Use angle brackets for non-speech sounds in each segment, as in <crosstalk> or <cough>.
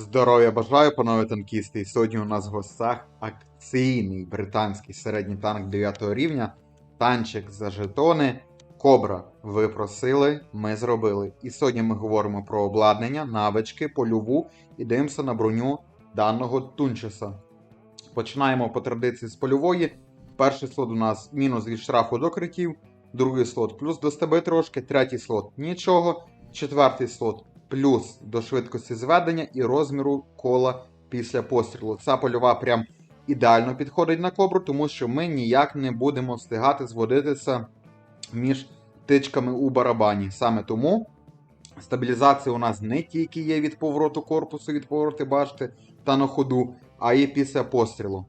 Здоров'я бажаю, панове танкісти. І сьогодні у нас в гостях акційний британський середній танк 9 рівня, танчик за жетони. Кобра. Ви просили, ми зробили. І сьогодні ми говоримо про обладнання, навички, польову і дивимося на броню даного тунчеса. Починаємо по традиції з польової. Перший слот у нас мінус від штрафу до критів, другий слот плюс до стеби трошки, третій слот нічого, четвертий слот плюс до швидкості зведення і розміру кола після пострілу. Ця польова прям ідеально підходить на кобру, тому що ми ніяк не будемо встигати зводитися між тичками у барабані. Саме тому стабілізація у нас не тільки є від повороту корпусу, від повороту башти та на ходу, а і після пострілу.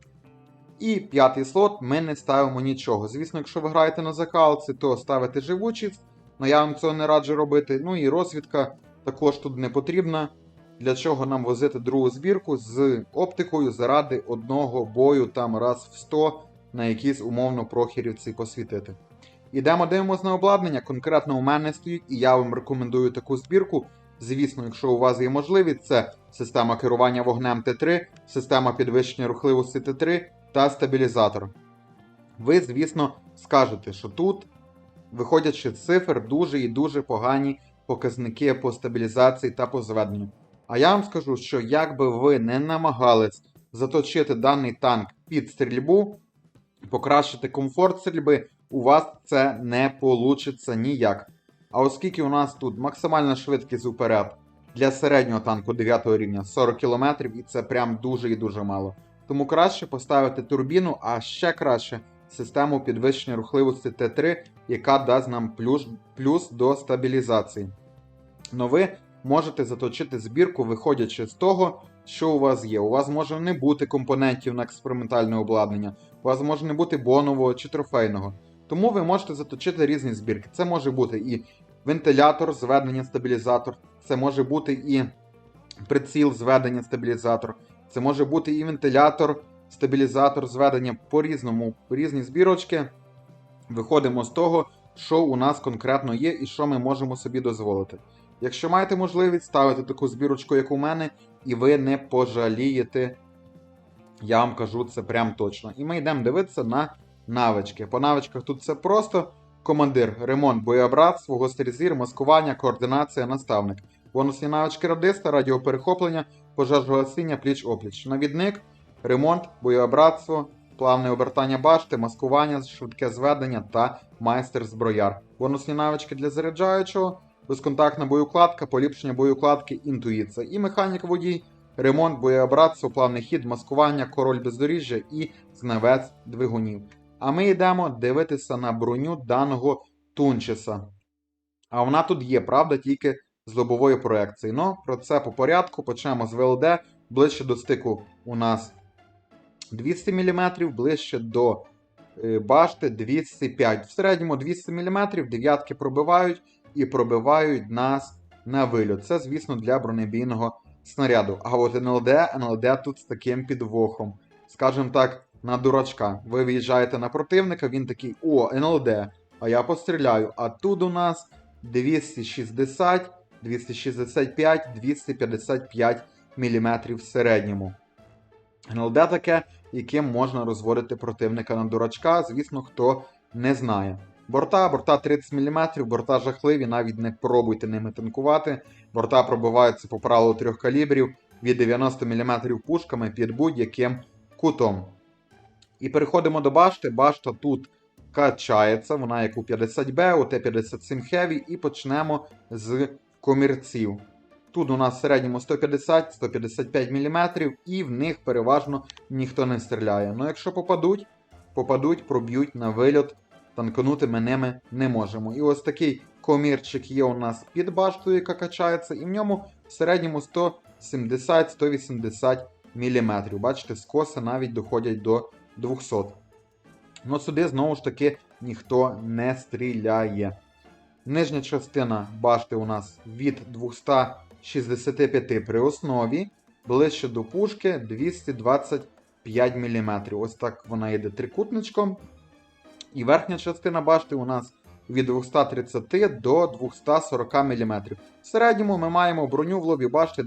І п'ятий слот ми не ставимо нічого. Звісно, якщо ви граєте на закалці, то ставите живучість, але я вам цього не раджу робити. Ну і розвідка також тут не потрібна. Для чого нам возити другу збірку з оптикою заради одного бою там раз в 100 на якісь умовно прохірівці посвітити. Ідемо дивимося на обладнання. Конкретно у мене стоїть, і я вам рекомендую таку збірку. Звісно, якщо у вас є можливість, це система керування вогнем Т3, система підвищення рухливості Т3 та стабілізатор. Ви, звісно, скажете, що тут, виходячи з цифр, дуже і дуже погані показники по стабілізації та по зведенню. А я вам скажу, що як би ви не намагались заточити даний танк під стрільбу, покращити комфорт стрільби, у вас це не вийде ніяк. А оскільки у нас тут максимальна швидкість уперед для середнього танку 9 рівня 40 км, і це прям дуже і дуже мало. Тому краще поставити турбіну, а ще краще систему підвищення рухливості Т3, яка дасть нам плюс, плюс до стабілізації. Но ви можете заточити збірку, виходячи з того, що у вас є. У вас може не бути компонентів на експериментальне обладнання, у вас може не бути бонового чи трофейного. Тому ви можете заточити різні збірки. Це може бути і вентилятор, зведення стабілізатор, це може бути і приціл, зведення стабілізатор, це може бути і вентилятор, стабілізатор, зведення по-різному, різні збірочки. Виходимо з того, що у нас конкретно є і що ми можемо собі дозволити. Якщо маєте можливість ставити таку збірочку, як у мене, і ви не пожалієте, я вам кажу це прям точно. І ми йдемо дивитися на навички. По навичках тут все просто. Командир, ремонт, боєобратство, гострий зір, маскування, координація, наставник. Бонусні навички радиста, радіоперехоплення, пожежогасіння, пліч-опліч. Навідник, ремонт, боєобратство, плавне обертання башти, маскування, швидке зведення та майстер-зброяр. Бонусні навички для заряджаючого, безконтактна боєукладка, поліпшення боєукладки, інтуїція. І механік водій, ремонт, боєобратство, плавний хід, маскування, король бездоріжжя і знавець двигунів. А ми йдемо дивитися на броню даного тунчеса. А вона тут є, правда, тільки з лобової проекції. Ну, про це по порядку. Почнемо з ВЛД. Ближче до стику у нас 200 мм, ближче до е, башти 205 В середньому 200 мм, дев'ятки пробивають і пробивають нас на вильот. Це, звісно, для бронебійного снаряду. А от НЛД, НЛД тут з таким підвохом. Скажімо так, на дурачка. Ви виїжджаєте на противника, він такий: О, НЛД, а я постріляю. А тут у нас 260, 265, 255 мм в середньому. НЛД таке, яким можна розводити противника на дурачка, звісно, хто не знає. Борта, борта 30 мм, борта жахливі, навіть не пробуйте ними танкувати. Борта пробиваються по правилу трьох калібрів від 90 мм пушками під будь-яким кутом. І переходимо до башти. Башта тут качається, вона як у 50Б, у Т-57 Heavy, і почнемо з комірців. Тут у нас в середньому 150-155 мм, і в них переважно ніхто не стріляє. Ну якщо попадуть, попадуть, проб'ють на вильот, танканути ми ними не можемо. І ось такий комірчик є у нас під баштою, яка качається, і в ньому в середньому 170-180 мм. Бачите, скоси навіть доходять до 200. Ну сюди знову ж таки ніхто не стріляє. Нижня частина башти у нас від 265 при основі, ближче до пушки 225 мм. Ось так вона йде трикутничком. І верхня частина башти у нас від 230 до 240 мм. В середньому ми маємо броню в лобі башти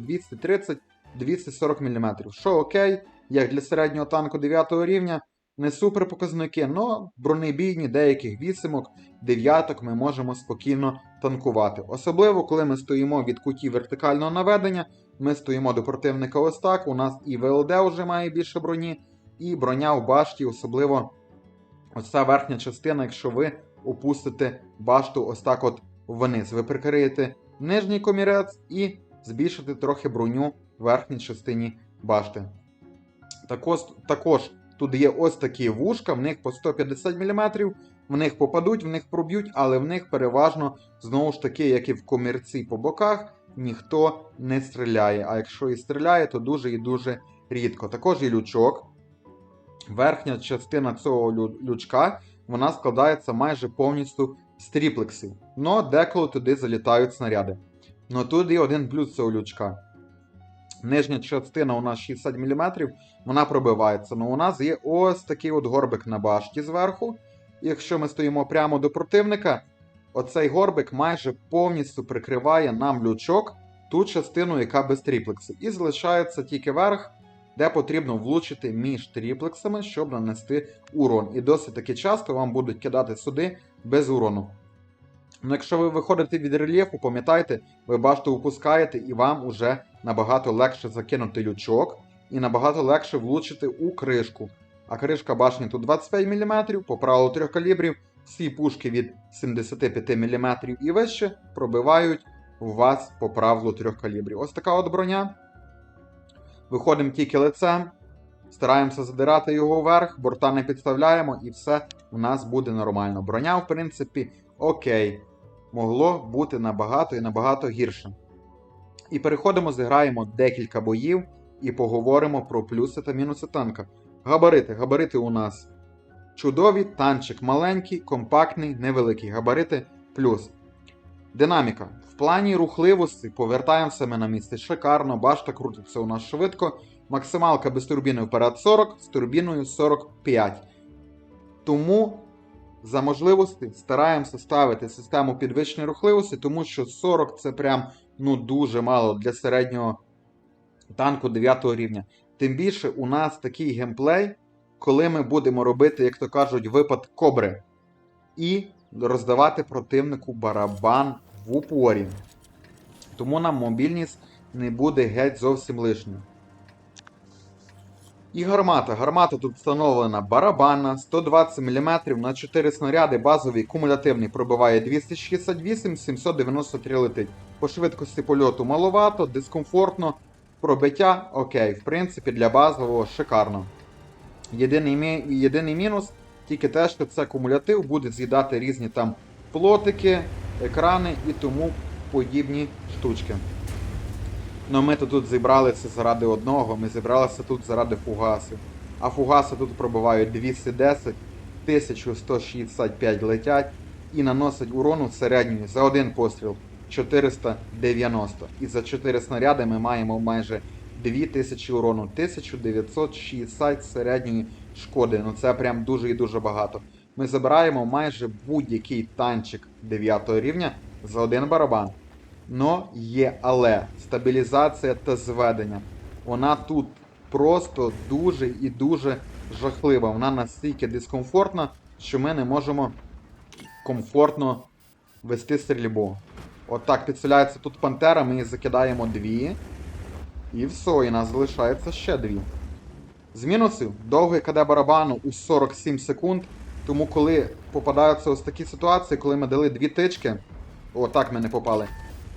240 мм. Що окей, як для середнього танку 9 рівня, не супер показники, але бронебійні деяких вісімок, дев'яток ми можемо спокійно танкувати. Особливо, коли ми стоїмо від кутів вертикального наведення, ми стоїмо до противника ось так, у нас і ВЛД вже має більше броні, і броня в башті, особливо ось ця верхня частина, якщо ви опустите башту ось так от вниз. Ви прикриєте нижній комірець і збільшите трохи броню в верхній частині башти. Також, також тут є ось такі вушка, в них по 150 мм, в них попадуть, в них проб'ють, але в них переважно, знову ж таки, як і в комірці по боках, ніхто не стріляє. А якщо і стріляє, то дуже і дуже рідко. Також є лючок. Верхня частина цього лючка вона складається майже повністю з тріплексів. Но деколи туди залітають снаряди. Но тут є один плюс цього лючка. Нижня частина у нас 60 мм, вона пробивається. Ну у нас є ось такий от горбик на башті зверху. Якщо ми стоїмо прямо до противника, оцей горбик майже повністю прикриває нам лючок, ту частину, яка без тріплексів. І залишається тільки верх, де потрібно влучити між тріплексами, щоб нанести урон. І досить таки часто вам будуть кидати сюди без урону. Ну, якщо ви виходите від рельєфу, пам'ятайте, ви башту випускаєте і вам уже набагато легше закинути лючок і набагато легше влучити у кришку. А кришка башні тут 25 мм, по правилу трьох калібрів, всі пушки від 75 мм і вище пробивають у вас по правилу трьох калібрів. Ось така от броня. Виходимо тільки лицем, стараємося задирати його вверх, борта не підставляємо, і все у нас буде нормально. Броня, в принципі, окей. Могло бути набагато і набагато гірше. І переходимо, зіграємо декілька боїв і поговоримо про плюси та мінуси танка. Габарити. Габарити у нас чудові, танчик маленький, компактний, невеликий. Габарити плюс. Динаміка. В плані рухливості повертаємося ми на місце шикарно, башта крутиться у нас швидко. Максималка без турбіни вперед 40, з турбіною 45. Тому за можливості стараємося ставити систему підвищеної рухливості, тому що 40 це прям ну, дуже мало для середнього танку 9 рівня. Тим більше у нас такий геймплей, коли ми будемо робити, як то кажуть, випад кобри. І роздавати противнику барабан в упорі. Тому нам мобільність не буде геть зовсім лишньою. І гармата. Гармата тут встановлена барабанна 120 мм на 4 снаряди, базовий кумулятивний пробиває 268, 793 летить. По швидкості польоту маловато, дискомфортно, пробиття окей. В принципі, для базового шикарно. Єдиний, мі- єдиний мінус тільки те, що це кумулятив буде з'їдати різні там плотики, екрани і тому подібні штучки. Ну ми то тут зібралися заради одного, ми зібралися тут заради фугасів. А фугаси тут пробивають 210, 1165 летять і наносять урону середньої за один постріл 490. І за 4 снаряди ми маємо майже 2000 урону, 1960 середньої шкоди. Ну це прям дуже і дуже багато. Ми забираємо майже будь-який танчик 9 рівня за один барабан. Но є але стабілізація та зведення. Вона тут просто дуже і дуже жахлива. Вона настільки дискомфортна, що ми не можемо комфортно вести стрільбу. От підселяється тут пантера, ми її закидаємо дві. І все, і нас залишається ще дві. З мінусів довгий КД барабану у 47 секунд. Тому коли попадаються ось такі ситуації, коли ми дали дві тички. О, так ми не попали.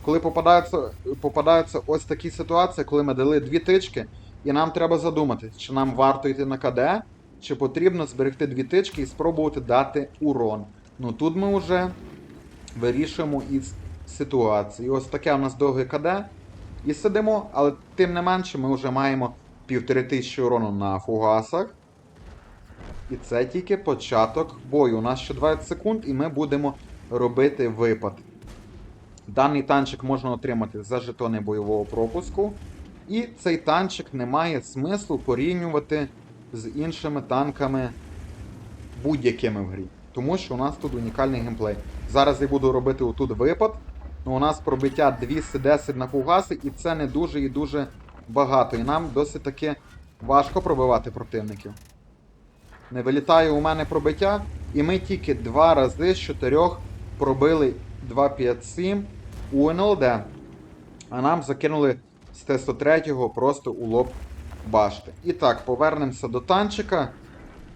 Коли попадаються, попадаються ось такі ситуації, коли ми дали дві тички, і нам треба задумати, чи нам варто йти на КД, чи потрібно зберегти дві тички і спробувати дати урон. Ну тут ми вже вирішуємо із ситуації. Ось таке у нас довге КД. І сидимо, але тим не менше ми вже маємо півтори тисячі урону на фугасах. І це тільки початок бою. У нас ще 20 секунд, і ми будемо робити випад. Даний танчик можна отримати за жетони бойового пропуску. І цей танчик не має смислу порівнювати з іншими танками будь-якими в грі. Тому що у нас тут унікальний геймплей. Зараз я буду робити отут випад. Ну, у нас пробиття 210 на фугаси, і це не дуже і дуже багато, і нам досить таки важко пробивати противників. Не вилітає у мене пробиття, і ми тільки два рази з чотирьох пробили 257 у НЛД. А нам закинули з Т-103 просто у лоб башти. І так, повернемося до танчика.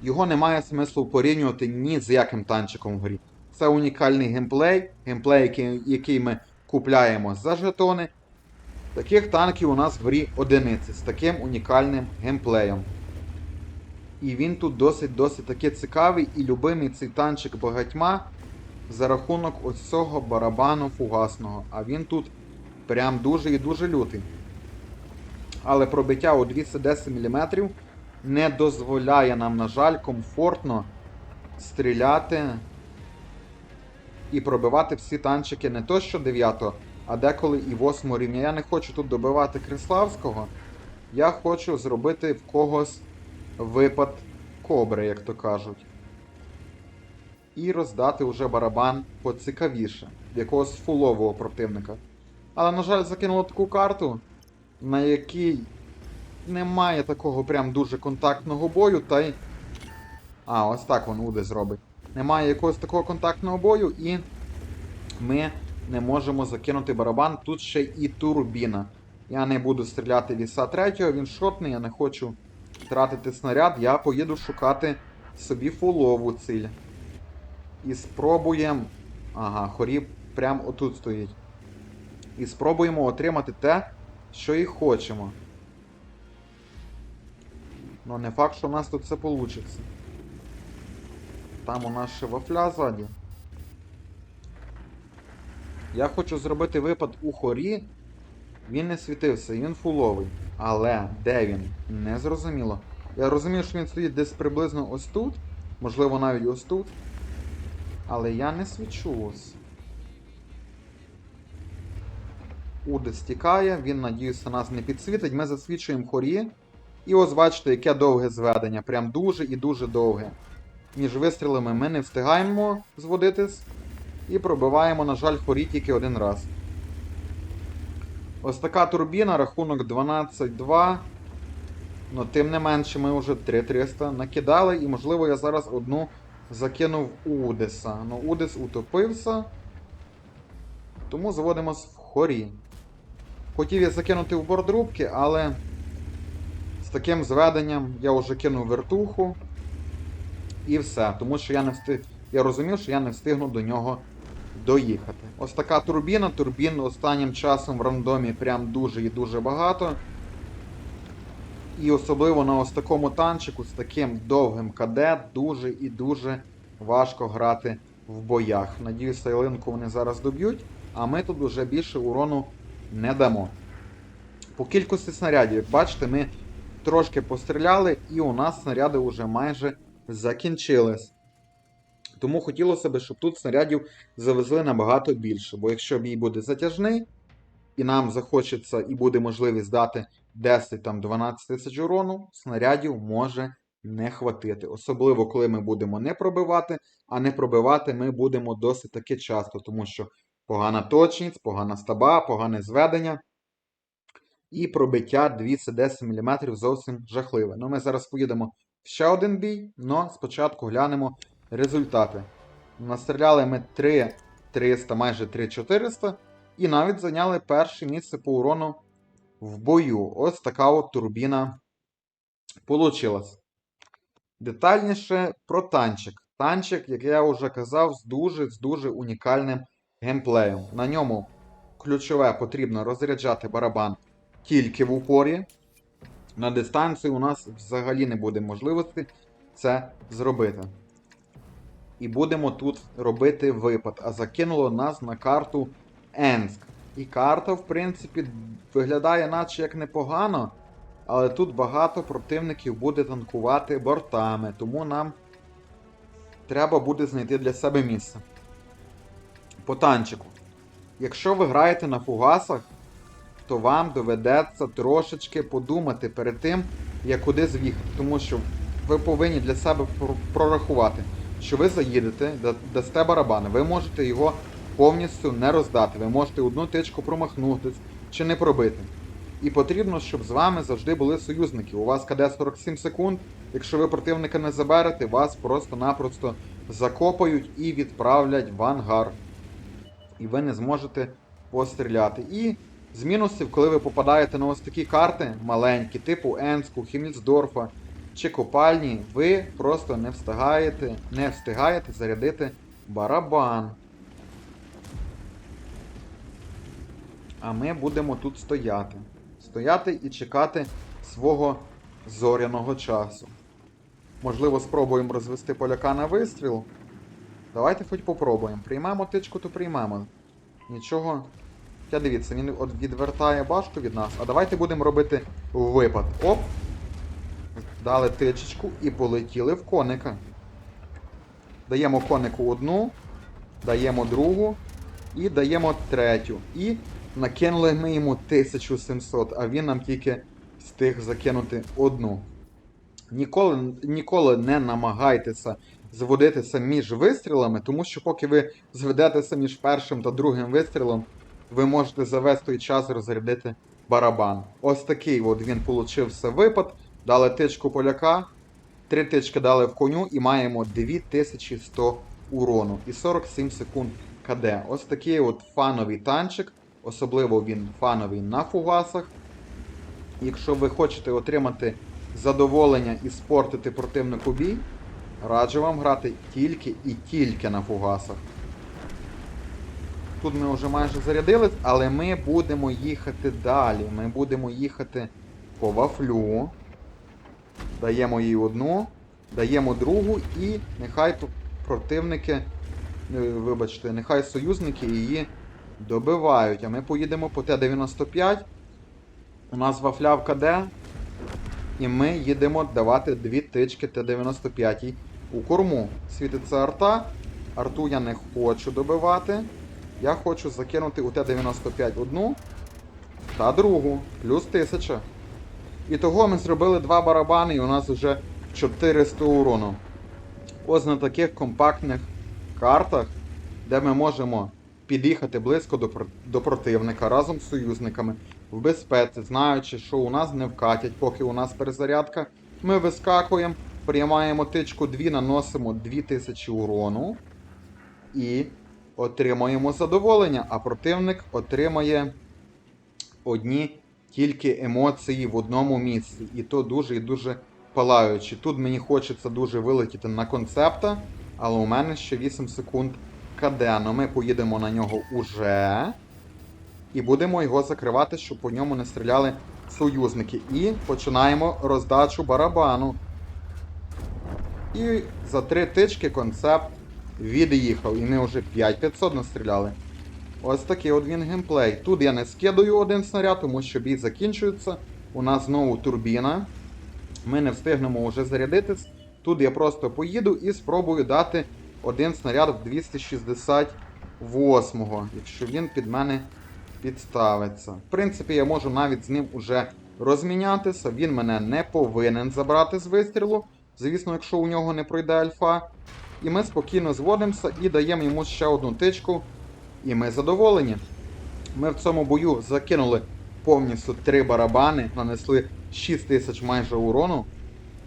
Його немає смислу порівнювати ні з яким танчиком в грі. Це унікальний геймплей, геймплей, який, який ми купляємо за жетони. Таких танків у нас в грі одиниці з таким унікальним геймплеєм. І він тут досить-досить таки цікавий і любимий цей танчик багатьма за рахунок ось цього барабану фугасного. А він тут прям дуже і дуже лютий. Але пробиття у 210 мм не дозволяє нам, на жаль, комфортно стріляти і пробивати всі танчики не то що 9, а деколи і 8 рівня. Я не хочу тут добивати Криславського. Я хочу зробити в когось випад кобри, як то кажуть. І роздати уже барабан поцікавіше, в якогось фулового противника. Але, на жаль, закинуло таку карту, на якій немає такого прям дуже контактного бою, та й. А, ось так він Уде зробить. Немає якогось такого контактного бою, і ми не можемо закинути барабан. Тут ще і турбіна. Я не буду стріляти віса третього, він шотний, я не хочу тратити снаряд, я поїду шукати собі фулову ціль. І спробуємо. Ага, хоріб прям отут стоїть. І спробуємо отримати те, що і хочемо. Ну, не факт, що у нас тут все вийде. Там у нас ще вафля ззаді. Я хочу зробити випад у хорі. Він не світився, він фуловий. Але де він? Не зрозуміло. Я розумію, що він стоїть десь приблизно ось тут. Можливо, навіть ось тут. Але я не свічу ось. Уде стікає, він, надіюся, нас не підсвітить. Ми засвічуємо хорі. І ось бачите, яке довге зведення. Прям дуже і дуже довге. Між вистрілами ми не встигаємо зводитись. І пробиваємо, на жаль, хорі тільки один раз. Ось така турбіна, рахунок 12-2. Ну, тим не менше, ми вже 3300 накидали, і, можливо, я зараз одну закинув Удеса. Ну, Удес утопився. Тому заводимось в хорі. Хотів я закинути в бордрубки, але з таким зведенням я вже кинув вертуху. І все. Тому що я не встиг. Я розумів, що я не встигну до нього доїхати. Ось така турбіна. Турбін останнім часом в рандомі прям дуже і дуже багато. І особливо на ось такому танчику з таким довгим КД дуже і дуже важко грати в боях. Надіюсь, ялинку вони зараз доб'ють, а ми тут вже більше урону не дамо. По кількості снарядів, як бачите, ми трошки постріляли, і у нас снаряди вже майже закінчились. Тому хотілося б, щоб тут снарядів завезли набагато більше. Бо якщо бій буде затяжний, і нам захочеться і буде можливість дати 10-12 тисяч урону, снарядів може не хватити. Особливо, коли ми будемо не пробивати, а не пробивати ми будемо досить таки часто, тому що погана точність, погана стаба, погане зведення. І пробиття 210 мм зовсім жахливе. Ну, ми зараз поїдемо в ще один бій, але спочатку глянемо результати. Настріляли ми 3300, майже 3400, і навіть зайняли перше місце по урону в бою. Ось така от турбіна получилась. Детальніше про танчик. Танчик, як я вже казав, з дуже з дуже унікальним геймплеєм. На ньому ключове потрібно розряджати барабан тільки в упорі. На дистанції у нас взагалі не буде можливості це зробити. І будемо тут робити випад. А закинуло нас на карту Енск. І карта, в принципі, виглядає наче як непогано. Але тут багато противників буде танкувати бортами, тому нам треба буде знайти для себе місце. По танчику. Якщо ви граєте на фугасах, то вам доведеться трошечки подумати перед тим, як куди з'їхати. Тому що ви повинні для себе прорахувати, що ви заїдете, дасте барабан, ви можете його повністю не роздати. Ви можете одну тичку промахнутись чи не пробити. І потрібно, щоб з вами завжди були союзники. У вас КД 47 секунд. Якщо ви противника не заберете, вас просто-напросто закопають і відправлять в ангар. І ви не зможете постріляти. І з мінусів, коли ви попадаєте на ось такі карти маленькі, типу Енску, Хімільсдорфа чи Копальні, ви просто не встигаєте, не встигаєте зарядити барабан. А ми будемо тут стояти. Стояти і чекати свого зоряного часу. Можливо, спробуємо розвести поляка на вистріл. Давайте хоч попробуємо. Приймемо тичку, то приймемо. Нічого. Хоча дивіться, він відвертає башку від нас. А давайте будемо робити випад. Оп! Дали тичечку і полетіли в коника. Даємо конику одну, даємо другу і даємо третю. І накинули ми йому 1700, а він нам тільки встиг закинути одну. Ніколи, ніколи не намагайтеся зводитися між вистрілами, тому що поки ви зведетеся між першим та другим вистрілом, ви можете за весь той час розрядити барабан. Ось такий от він получився випад. Дали тичку поляка, три тички дали в коню і маємо 2100 урону і 47 секунд КД. Ось такий от фановий танчик, особливо він фановий на фугасах. Якщо ви хочете отримати задоволення і спортити противнику бій, раджу вам грати тільки і тільки на фугасах. Тут ми вже майже зарядились, але ми будемо їхати далі. Ми будемо їхати по вафлю. Даємо їй одну, даємо другу і нехай противники, е, вибачте, нехай союзники її добивають. А ми поїдемо по Т-95. У нас вафля в КД. І ми їдемо давати дві тички Т-95 у корму. Світиться арта. Арту я не хочу добивати. Я хочу закинути у Т-95 одну та другу. Плюс 1000. І того ми зробили два барабани, і у нас вже 400 урону. Ось на таких компактних картах, де ми можемо під'їхати близько до, до противника разом з союзниками в безпеці, знаючи, що у нас не вкатять, поки у нас перезарядка. Ми вискакуємо, приймаємо тичку 2, наносимо 2000 урону і отримуємо задоволення, а противник отримає одні тільки емоції в одному місці. І то дуже і дуже палаючи. Тут мені хочеться дуже вилетіти на концепта, але у мене ще 8 секунд КД. Ну ми поїдемо на нього уже. І будемо його закривати, щоб по ньому не стріляли союзники. І починаємо роздачу барабану. І за три тички концепт від'їхав. І ми вже 5500 настріляли. Ось такий от він геймплей. Тут я не скидаю один снаряд, тому що бій закінчується. У нас знову турбіна. Ми не встигнемо вже зарядитись. Тут я просто поїду і спробую дати один снаряд в 268-го, якщо він під мене підставиться. В принципі, я можу навіть з ним уже розмінятися. Він мене не повинен забрати з вистрілу. Звісно, якщо у нього не пройде альфа. І ми спокійно зводимося і даємо йому ще одну тичку. І ми задоволені. Ми в цьому бою закинули повністю три барабани, нанесли 6 тисяч майже урону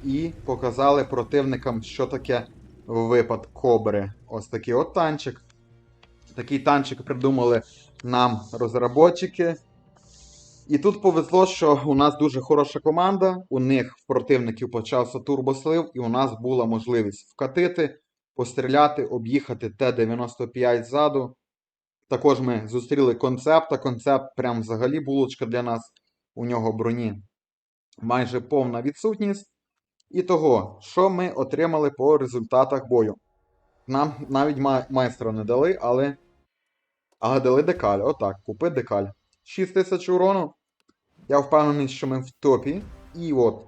і показали противникам, що таке випад кобри. Ось такий от танчик. Такий танчик придумали нам розробники. І тут повезло, що у нас дуже хороша команда. У них в противників почався турбослив, і у нас була можливість вкатити, постріляти, об'їхати Т-95 ззаду. Також ми зустріли концепта. Концепт прям взагалі булочка для нас. У нього броні майже повна відсутність. І того, що ми отримали по результатах бою. Нам навіть май- майстра не дали, але. Але дали декаль. Отак, купи декаль. 6 тисяч урону. Я впевнений, що ми в топі. І от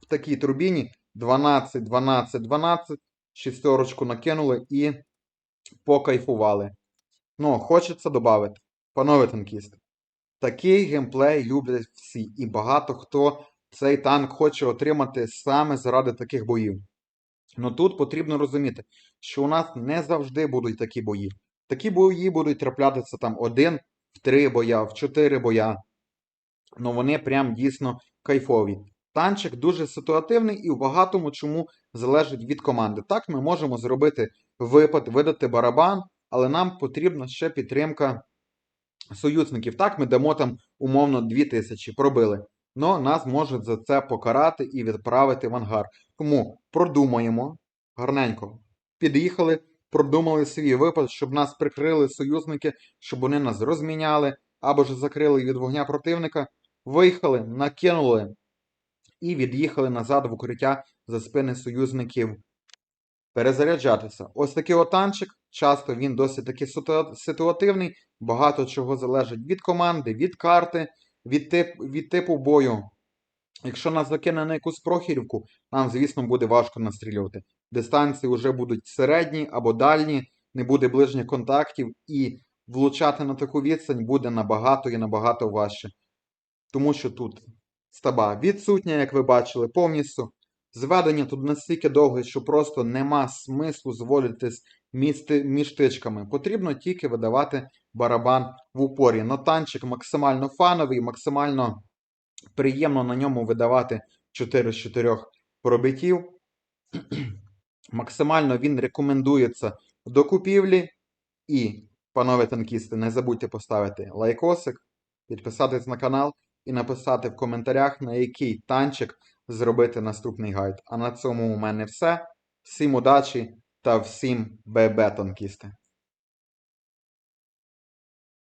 в такій турбіні 12, 12, 12. Шістерочку накинули і покайфували. Ну, хочеться додати. Панове танкісти. Такий геймплей люблять всі, і багато хто цей танк хоче отримати саме заради таких боїв. Ну тут потрібно розуміти, що у нас не завжди будуть такі бої. Такі бої будуть траплятися там один в три боя, в чотири боя. Ну вони прям дійсно кайфові. Танчик дуже ситуативний і в багатому чому залежить від команди. Так, ми можемо зробити випад, видати барабан, але нам потрібна ще підтримка союзників. Так, ми дамо там умовно 2000, пробили. Но нас можуть за це покарати і відправити в ангар. Тому продумаємо гарненько. Під'їхали, продумали свій випад, щоб нас прикрили союзники, щоб вони нас розміняли або ж закрили від вогня противника. Виїхали, накинули і від'їхали назад в укриття за спини союзників. Перезаряджатися. Ось такий отанчик. Часто він досить таки ситуативний, багато чого залежить від команди, від карти, від, тип, від типу бою. Якщо нас закине на якусь прохірівку, нам, звісно, буде важко настрілювати. Дистанції вже будуть середні або дальні, не буде ближніх контактів, і влучати на таку відстань буде набагато і набагато важче. Тому що тут стаба відсутня, як ви бачили, повністю. Зведення тут настільки довге, що просто нема смислу зводитись між, тичками. Потрібно тільки видавати барабан в упорі. Но танчик максимально фановий, максимально приємно на ньому видавати 4 з 4 пробиттів. <clears throat> Максимально він рекомендується до купівлі. І, панове танкісти, не забудьте поставити лайкосик, підписатись на канал і написати в коментарях, на який танчик зробити наступний гайд. А на цьому у мене все. Всім удачі та всім бебетонкісти.